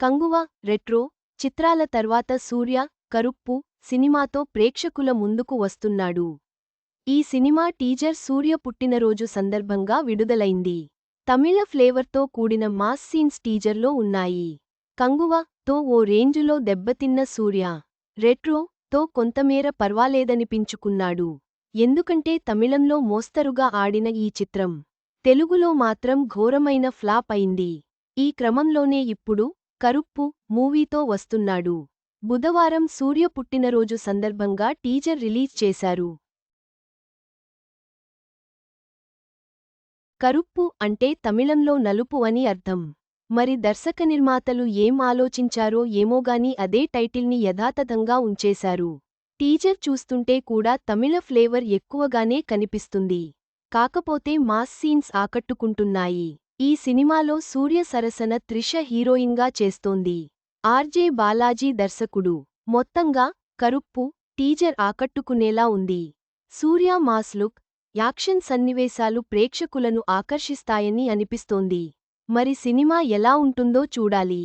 Kanguva retro చిత్రాల తర్వాత సూర్య కరుప్పు సినిమాతో ప్రేక్షకుల ముందుకు వస్తున్నాడు. ఈ సినిమా టీజర్ సూర్య పుట్టినరోజు సందర్భంగా విడుదలైంది. తమిళ ఫ్లేవర్తో కూడిన మాస్ సీన్స్ టీజర్లో ఉన్నాయి. కంగువ తో ఓ రేంజులో దెబ్బతిన్న సూర్య రెట్రో తో కొంతమేర పర్వాలేదనిపించుకున్నాడు. ఎందుకంటే తమిళంలో మోస్తరుగా ఆడిన ఈ చిత్రం తెలుగులో మాత్రం ఘోరమైన ఫ్లాప్ అయింది. ఈ క్రమంలోనే ఇప్పుడు కరుప్పు మూవీతో వస్తున్నాడు. బుధవారం సూర్య పుట్టినరోజు సందర్భంగా టీజర్ రిలీజ్ చేశారు. కరుప్పు అంటే తమిళంలో నలుపు అని అర్థం. మరి దర్శక నిర్మాతలు ఏం ఆలోచించారో ఏమోగాని అదే టైటిల్ని యథాతథంగా ఉంచేశారు. టీజర్ చూస్తుంటే కూడా తమిళ ఫ్లేవర్ ఎక్కువగానే కనిపిస్తుంది. కాకపోతే మాస్ సీన్స్ ఆకట్టుకుంటున్నాయి. ఈ సినిమాలో సూర్య సరసన త్రిష హీరోయిన్గా చేస్తోంది. ఆర్జే బాలాజీ దర్శకుడు. మొత్తంగా కరుప్పు టీజర్ ఆకట్టుకునేలా ఉంది. సూర్య మాస్ లుక్ యాక్షన్ సన్నివేశాలు ప్రేక్షకులను ఆకర్షిస్తాయని అనిపిస్తోంది. మరి సినిమా ఎలా ఉంటుందో చూడాలి.